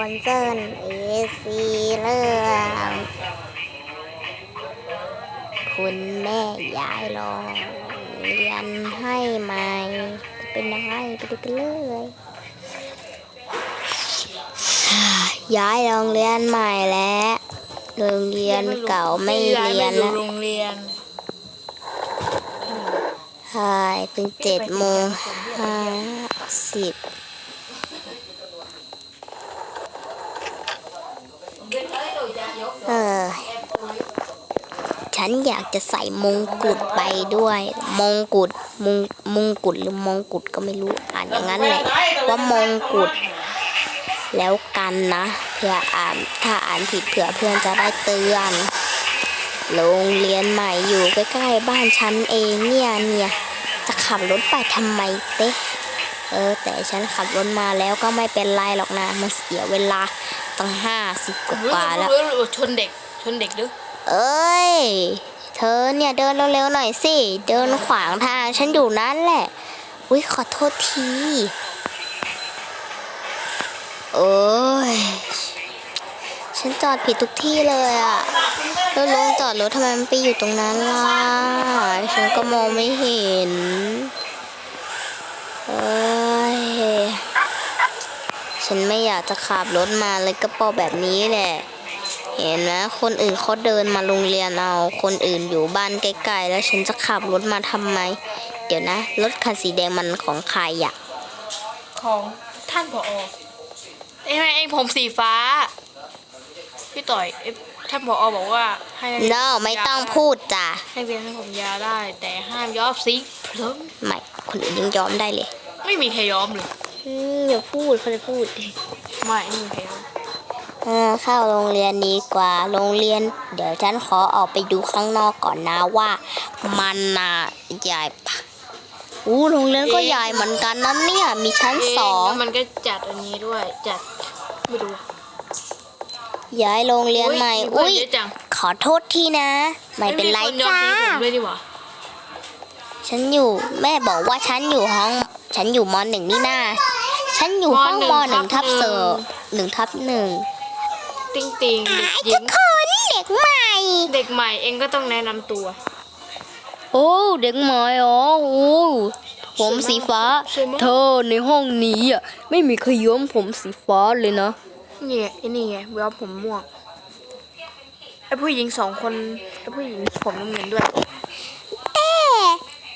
คอนเซิร์นเอซีเรื่องคุณแม่ย้ายโรงเรียนให้ใหม่จะเป็นยังไงไปดูกันเลยย้ายโรงเรียนใหม่แล้วโรงเรียนเก่าไม่เรียนแล้แล้ววโรงเรียนใช่เป็นเจ็ดโมงห้าสิบเออ ฉันอยากจะใส่มงกุฎไปด้วย มงกุฎมงมงกุฎหรือมงกุฎก็ไม่รู้อ่านอย่างนั้นแหละว่ามงกุฎแล้วกันนะเพื่ออ่านถ้าอ่านผิดเผื่อเพื่อนจะได้เตือน โรงเรียนใหม่อยู่ใกล้ๆบ้านฉันเองเนี่ยเนี่ยจะขับรถไปทำไมเต้เออ แต่ฉันขับรถมาแล้วก็ไม่เป็นไรหรอกนะมันเสียเวลาตั้งห้าสิบกว่าแล้วชนเด็กชนเด็กด้วย เอ้ย เธอเนี่ยเดินเร็วๆหน่อยสิ เดินขวางทางฉันอยู่นั่นแหละ อุ้ยขอโทษที โอ้ย ฉันจอดผิดทุกที่เลยอะแล้วลงจอดรถทำไมมันไปอยู่ตรงนั้นล่ะ ฉันก็มองไม่เห็น เอ้ย ฉันไม่อยากจะขับรถมาเลยกระเป๋าแบบนี้แหละ เห็นไหมคนอื่นเขาเดินมาโรงเรียนเอา คนอื่นอยู่บ้านใกล้ๆ แล้วฉันจะขับรถมาทำไม เดี๋ยวนะ รถคันสีแดงมันของใครอะของท่านผอเอ้ยเองผมสีฟ้า พี่ต่อยเอ้ยท่านผอบอกว่าให้ no ไม่ต้องพูดจ้ะ ให้เรียนให้ผมยาวได้ แต่ห้ามย้อมสีเพลิงไม่คนอื่นยังยอมได้เลย ไม่มีใครย้อมเลยอืมอย่าพูดเขาจะพูด ไม่ไม่มีใครย้อม เออเข้าโรงเรียนดีกว่าโรงเรียน เดี๋ยวฉันขอออกไปดูข้างนอกก่อนนะว่า มันน่ะใหญ่ปะอู้โรงเรียนก็ใหญ่เหมือนกันนะเนี่ยมีชั้นสองเแล้วมันก็จัดอันนี้ด้วยจัดไม่รู้ย้ายโรงเรียนใหม่อุ้อุ้ยยเยอะจังขอโทษทีนะ ไม่เป็นไรอ้ยมีคย้อมจ้าสีผมด้วยดีกว่าฉันอยู่แม่บอกว่าฉันอยู่ห้อง ฉันอยู่มหนึ่งนี่นาฉันอยู่ห้องมหนึ่งทับเซอร์หนึ่งทับหนึ่ง ติงติงเด็กหญิทุงกคนเด็กใหม่ เด็กใหม่เองก็ต้องแนะนำตัว โอ้ เด็กใหม่อ๋อโอ้ผมสีฟ้า สวยมาก เธอในห้องนี้อะไม่มีใครย้อมผมสีฟ้าเลยนะนี่ไงไอ้นี่ไงเวลาผมม่วงไอ้ผู้หญิงสองคนไอ้ผู้หญิงผมน้ำเงินด้วยแต่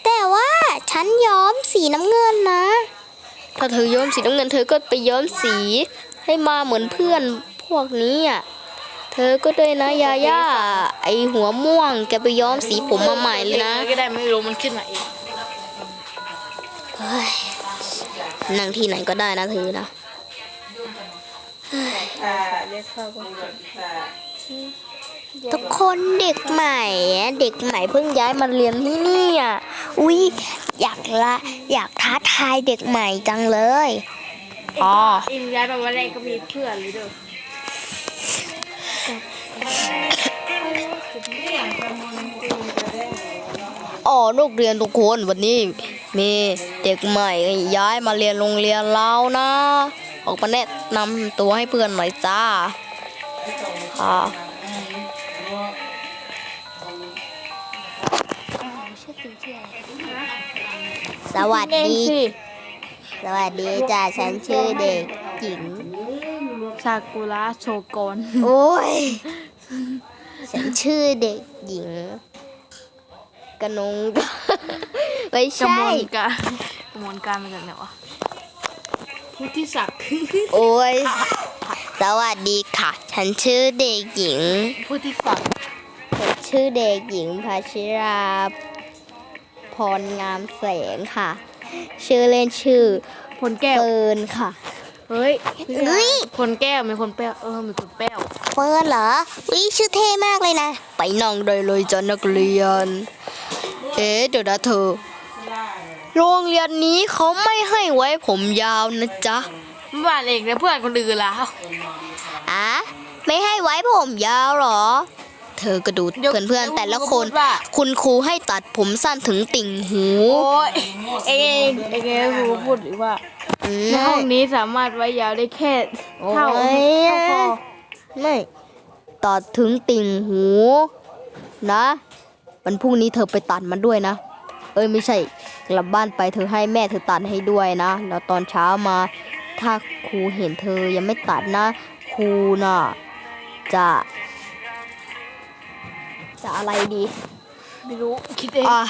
แต่ว่าฉันย้อมสีน้ำเงินนะ ถ้าเธอย้อมสีน้ำเงินเธอก็ไปย้อมสีให้มาเหมือนเพื่อนพ วกนี้อะเธอก็ด้วยนะยาย่าไอหัวม่วง แกไปย้อมสีผมมาใหม่เลยนะก็ได้ไม่รู้มันขึ้นมาเองเฮ้ยนั่งที่ไหนก็ได้นะเธอนะเรียกเข้าก็ทุกคนเด็กใหม่อะเด็กใหม่เพิ่งย้ายมาเรียนที่นี่อะอุ้ยอยากละอยากท้าทายเด็กใหม่จังเลยอ๋ออินย้ายมาวันแรกก็มีเพื่อนหรือเด้อ อ๋อนักเรียนทุกคนวันนี้ มีเด็กใหม่ย้ายมาเรียนโรงเรียนเรานะ ออกมาแนะนำตัวให้เพื่อนหน่อยจ้าค่ะสวัสดี สวัสดีจ้าฉันชื่อเด็กหญิงซากุระโชกอนโอ้ย ฉันชื่อเด็กหญิง กนงไม่กระใช่ มวลการกระมวลการมาจากไหนวะพุทธิศักดิ์ โอ้ย สวัสดีค่ะ ฉันชื่อเด็กหญิง พุทธิศักดิ์ฉันชื่อเด็กหญิงพัชิราพรงามแสงค่ะ ชื่อเล่นชื่อพลแก้วเฟิร์นค่ะ เฮ้ยเฮ้ยพลแก้วมีคนแป้วเออมีคนแป้วเฟิร์นเหรอวิชื่อเท่มากเลยนะ ไปนั่งได้เลยจ้ะนักเรียน เอ๊ะเดี๋ยวนะเธอ โรงเรียนนี้เขาไม่ให้ไว้ผมยาวนะจ๊ะบ้านเองแล้วเพื่อนคนอื่นล่ะอะไม่ให้ไว้ผมยาวเหรอ เธอก็ดูเดี๋ยวเพื่อนๆแต่ละคนเดี๋ยวครูก็พูดว่าคุณครูให้ตัดผมสั้นถึงติ่งหูโอ้ยเองเองเองครูพูดหรือว่าอืมในห้องนี้สามารถไว้ยาวได้แค่เท่าโอ้ยเท่าคอไม่ตัดถึงติ่งหู นะวันพรุ่งนี้เธอไปตัดมันด้วยนะ เอ้ยไม่ใช่กลับบ้านไปเธอให้แม่เธอตัดให้ด้วยนะ แล้วตอนเช้ามา ถ้าครูเห็นเธอยังไม่ตัดนะครูน่ะจะ จะอะไรดี ไม่รู้คิดเองอะ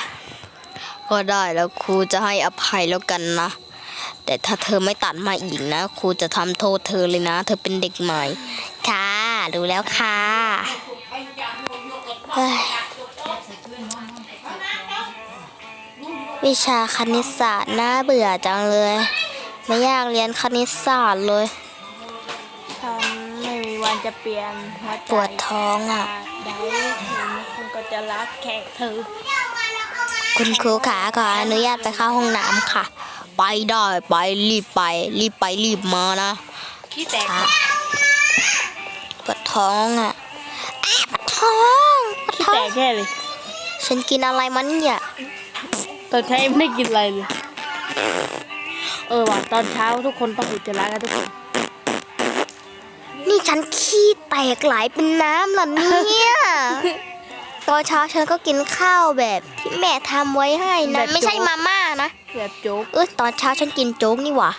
ก็ได้แล้วครูจะให้อภัยแล้วกันนะ แต่ถ้าเธอไม่ตัดมาอีกนะครูจะทำโทษเธอเลยนะ เธอเป็นเด็กใหม่ ค่ะรู้แล้วค่ะเฮ้ยวิชาคณิตศาสตร์น่าเบื่อจังเลย ไม่อยากเรียนคณิตศาสตร์เลยฉันไม่มีวันจะเปลี่ยนหัวใจปวดท้องอะได้คุณก็ จะรักแค่เธอ คุณครูขาขออนุญาตไปเข้าห้องน้ำค่ะ ไปได้ไปรีบไปรีบไปรีบมานะขี้แตกค่ะปวดท้องอะอ้าปวดท้องปวดขี้ท้อแตงกแค่เลย ฉันกินอะไรมันเนี่ยตอนเช้ายังไม่ได้กินอะไรเลย เออว่ะตอนเช้าทุกคนต้องอุจจาระกันทุกคนนี่ฉันขี้แตกไหลเป็นน้ำเหรอเนี่ย ตอนเช้าฉันก็กินข้าวแบบที่แม่ทำไว้ให้นะไม่ใช่มาม่านะแบบโจ๊กเออตอนเช้าฉันกินโจ๊กนี่หว่า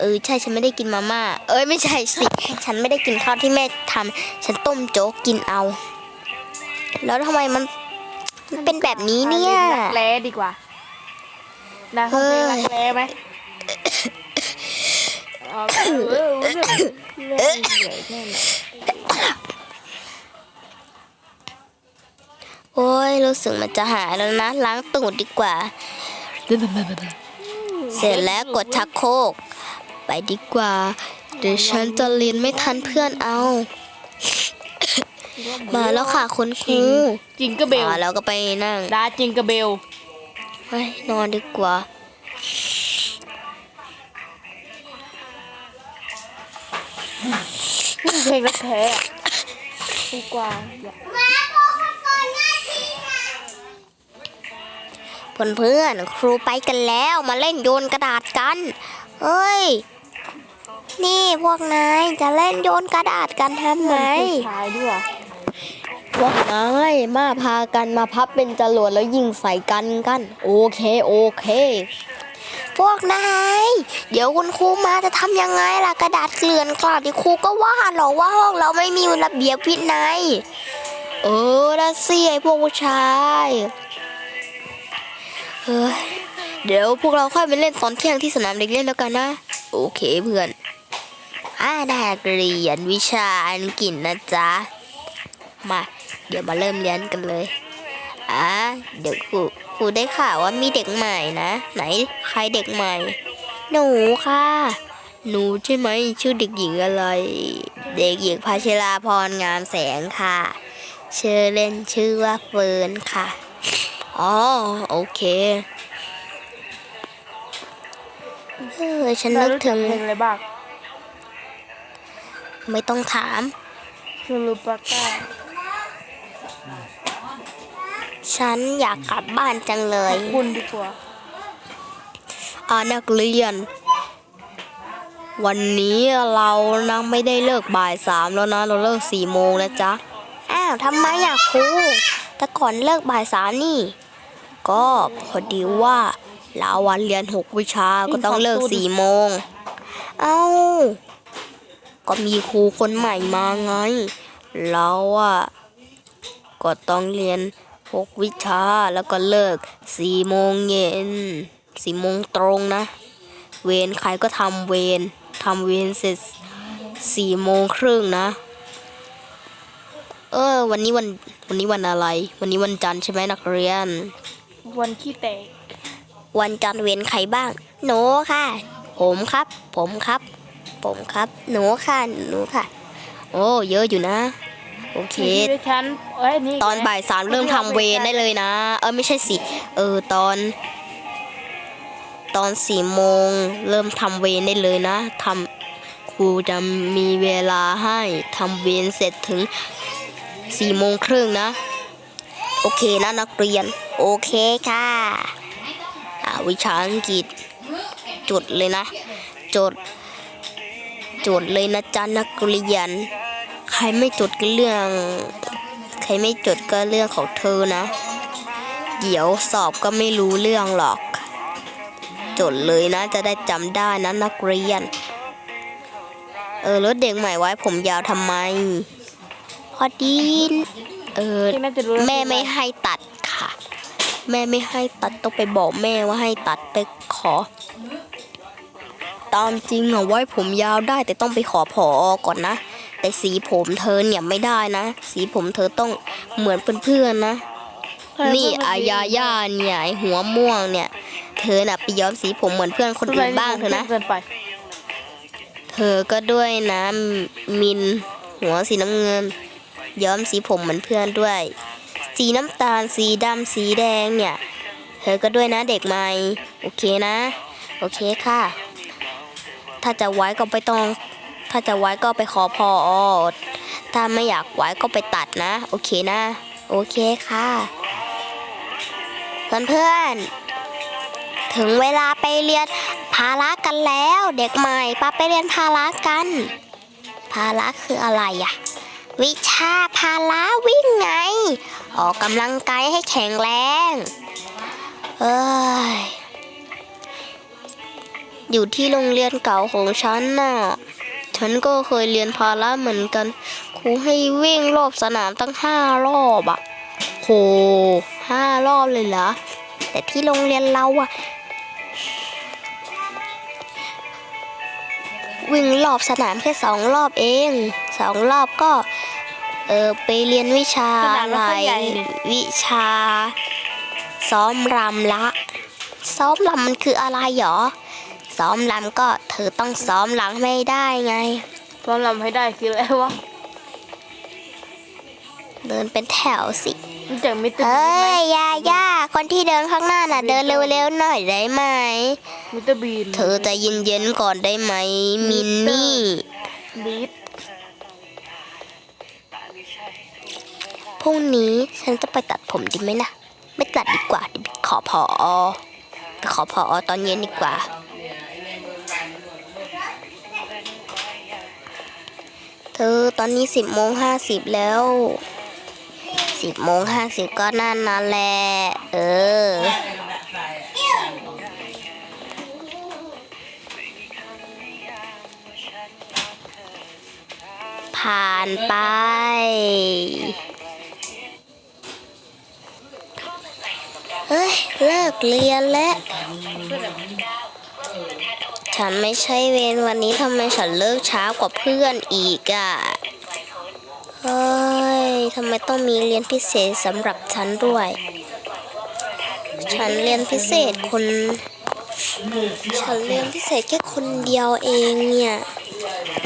เออใช่ฉันไม่ได้กินมาม่าเอ้ยไม่ใช่สิฉันไม่ได้กินข้าวที่แม่ทำฉันต้มโจ๊กกินเอา แล้วทำไมมันมันเป็นแบบนี้เนี่ยรักแร้ดีกว่านะเขาเป็นรักแร้ไหมเอาเออเออเออเออแน่นอน โอ้ยรู้สึกมันจะหายแล้วนะ ล้างตูดดีกว่า เสร็จแล้วกดชักโครกไปดีกว่า เดี๋ยวฉันจะเรียนไม่ทันเพื่อนเอา มาแล้วค่ะคุณครูจิงกระเบลมาแล้วก็ไปนั่งดาจิงกระเบลไปนอนดีกว่าเพลงรักแท้อะดีกว่า เพื่อนเพื่อนๆครูไปกันแล้วมาเล่นโยนกระดาษกันเอ้ย นี่พวกนายจะเล่นโยนกระดาษกันทำไมชายด้วยพวกนายมาพากันมาพับเป็นจรวดแล้วยิงใส่กันกัน โอเคโอเค พวกนายเดี๋ยวคุณครูมาจะทำยังไงล่ะกระดาษเกลื่อนกลาดที่ครูก็ว่าหรอกว่าห้องเราไม่มีระเบียบวินัยเออละสิไอพวกผู้ชาย เฮ้ยเดี๋ยวพวกเราค่อยไปเล่นตอนเที่ยงที่สนามเด็กเล่นแล้วกันนะ โอเคเพื่อนอ่าได้เรียนวิชาอังกฤษนะจ๊ะ มา เดี๋ยวมาเริ่มเรียนกันเลยอะเดี๋ยวครูครูได้ข่าวว่ามีเด็กใหม่นะ ไหนใครเด็กใหม่ หนูค่ะ หนูใช่ไหมชื่อเด็กหญิงอะไร เด็กหญิงพัชราพรงามแสงค่ะ ชื่อเล่นชื่อว่าเฟิร์นค่ะ อ๋อ โอเค เออ ฉันนึกถึง เพลงอะไรบ้างไม่ต้องถามซูลูปาก้าฉันอยากกลับบ้านจังเลย คุณดีกว่าอานักเรียน วันนี้เรานะไม่ได้เลิกบ่ายสามแล้วนะ เราเลิกสี่โมงแล้วจ๊ะ อ้าวทำไมอยากครูแต่ก่อนเลิกบ่ายสามนี่ ก็พอดีว่าเราวันเรียนหกวิชาก็ต้องเลิกสี่โมง เอ้า ก็มีครูคนใหม่มาไง เราอะก็ต้องเรียนหกวิชาแล้วก็เลิกสี่โมงเย็นสี่โมงตรงนะ เวรใครก็ทำเวรทำเวรเสร็จสี่โมงครึ่งนะ เออ วันนี้วันวันนี้วันอะไร วันนี้วันจันทร์ใช่ไหมนักเรียน วันขี้แตก วันจันทร์เวรใครบ้าง หนูค่ะ ผมครับ ผมครับ ผมครับ หนูค่ะ หนูค่ะ โอ้ เยอะอยู่นะ โอเคที่ด้วยฉันเอ้ยนี่ตอนบ่ายสามเริ่มทำเวรได้เลยนะ เออไม่ใช่สิ เออตอน ตอนสี่โมงเริ่มทำเวรได้เลยนะทำครูจะมีเวลาให้ทำเวรเสร็จถึงสี่โมงครึ่งนะ โอเคนะนักเรียน โอเคค่ะอ่าวิชาอังกฤษจดเลยนะ จด จดเลยนะจ๊ะนักเรียน ใครไม่จดก็เรื่อง ใครไม่จดก็เรื่องของเธอนะ เดี๋ยวสอบก็ไม่รู้เรื่องหรอก จดเลยนะ จะได้จำได้นะนักเรียน เออแล้วเด็กใหม่ไว้ผมยาวทำไม พอดีเออที่น่าจะรู้แม่ไม่ให้ตัดค่ะ แม่ไม่ให้ตัดต้องไปบอกแม่ว่าให้ตัดไปขอ ตามจริงอะไว้ผมยาวได้แต่ต้องไปขอพอก่อนนะ แต่สีผมเธอเนี่ยไม่ได้นะ สีผมเธอต้องเหมือนเพื่อนๆนะ นี่อายาย่าเนี่ยไอ้หัวม่วงเนี่ย เธอน่ะไปย้อมสีผมเหมือนเพื่อนคนอื่นบ้างเถอะนะ เกินไปเธอก็ด้วยนะมินหัวสีน้ำเงิน ย้อมสีผมเหมือนเพื่อนด้วย สีน้ำตาลสีดำสีแดงเนี่ย เธอก็ด้วยนะเด็กใหม่ โอเคนะ โอเคค่ะ ถ้าจะไว้ก็ไปต้อง ถ้าจะไว้ก็ไปขอพอถ้าไม่อยากไว้ก็ไปตัดนะ โอเคนะ โอเคค่ะเพื่อนเพื่อนถึงเวลาไปเรียนพาระกันแล้ว เด็กใหม่ปาไปเรียนพาระกันพาระคืออะไรอะ วิชาพาระวิ่งไง ออกกำลังกายให้แข็งแรง เอ้ย อยู่ที่โรงเรียนเก่าของฉันน่ะ ฉันก็เคยเรียนพาระเหมือนกัน ครูให้วิ่งรอบสนามตั้งห้ารอบอะโหห้ารอบเลยเหรอ แต่ที่โรงเรียนเราอะ วิ่งรอบสนามแค่สองรอบเองสองรอบก็เออไปเรียนวิชาหลามอะไรวิชา ซ้อมรำละ ซ้อมรำมันคืออะไรหรอ ซ้อมรำก็เธอต้องซ้อมรำไม่ได้ไงซ้อมลำให้ได้คืออะไรวะ เดินเป็นแถวสิรู้จักมิสเตอร์เอ้บีนไหมยยาย่าคนที่เดินข้างหน้าน่ะเดินเร็วๆหน่อยได้ไหม มิสเตอร์บีนเธอใจะเย็นๆก่อนได้ไหมมินนี่ บีทพรุ่งนี้ฉันจะไปตัดผมดีไหมนะ ไม่ตัดดีกว่าเดี๋ยวไปขอพอไปขอพอตอนเย็นดีกว่า เธอตอนนี้สิบโมงห้าสิบแล้ว สิบโมงห้าสิบก็นานนานแหละ เออ ผ่านไป เฮ้ย เลิกเรียนแล้ว ฉันไม่ใช่เวรวันนี้ทำไมฉันเลิกช้ากว่าเพื่อนอีกอะ่ะ เฮ้ยทำไมต้องมีเรียนพิเศษสำหรับฉันด้วย ฉันเรียนพิเศษคน ฉันเรียนพิเศษแค่คนเดียวเองเนี่ย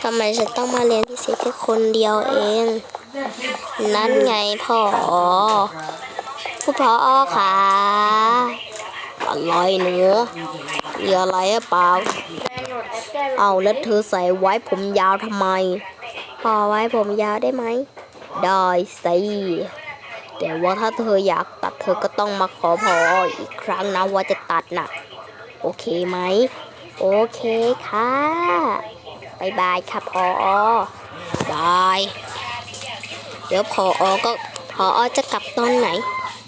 ทำไมฉันต้องมาเรียนพิเศษแค่คนเดียวเอง นั่นไงพ่อผู้พออค่ะอะไรหนูมีอะไรหรือเปล่า เอาแล้วเธอใส่ไว้ผมยาวทำไม พอไว้ผมยาวได้ไหม ได้สิแต่ว่าถ้าเธออยากตัดเธอก็ต้องมาขอพออีกครั้งนะว่าจะตัดน่ะ โอเคไหม โอเคค่ะบายบายค่ะพอบายเดี๋ยวพออก็พออจะกลับตอนไหน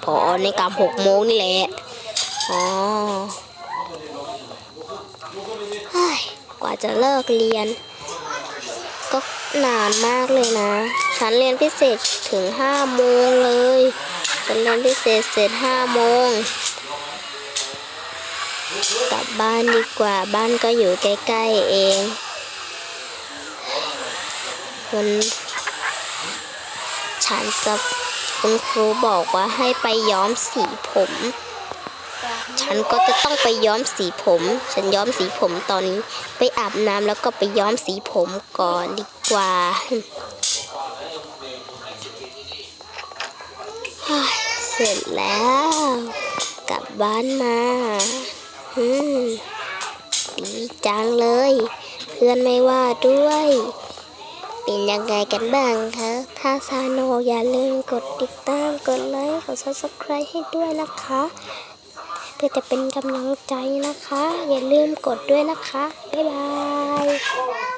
พอในกลับหกโมงนี่แหละ อ๋อกว่าจะเลิกเรียน ก็ นานมากเลยนะ ฉันเรียนพิเศษถึงห้าโมงเลย ฉันเรียนพิเศษเสร็จห้าโมงกลับบ้านดีกว่าบ้านก็อยู่ใกล้ๆเองวันฉันจะคุณครูบอกว่าให้ไปย้อมสีผม ฉันก็จะต้องไปย้อมสีผม ฉันย้อมสีผมตอนนี้ ไปอาบน้ำแล้วก็ไปย้อมสีผมก่อนดีกว่าเสร็จแล้ว กลับบ้านมาอืมดีจังเลย เพื่อนไม่ว่าด้วย เป็นยังไงกันบ้างคะ ถ้าซาโนอย่าลืมกดติดตาม กดไลค์ กด subscribe ให้ด้วยนะคะ พื่อจะเป็นกำลังใจนะคะ อย่าลืมกดด้วยนะคะ บ๊ายบาย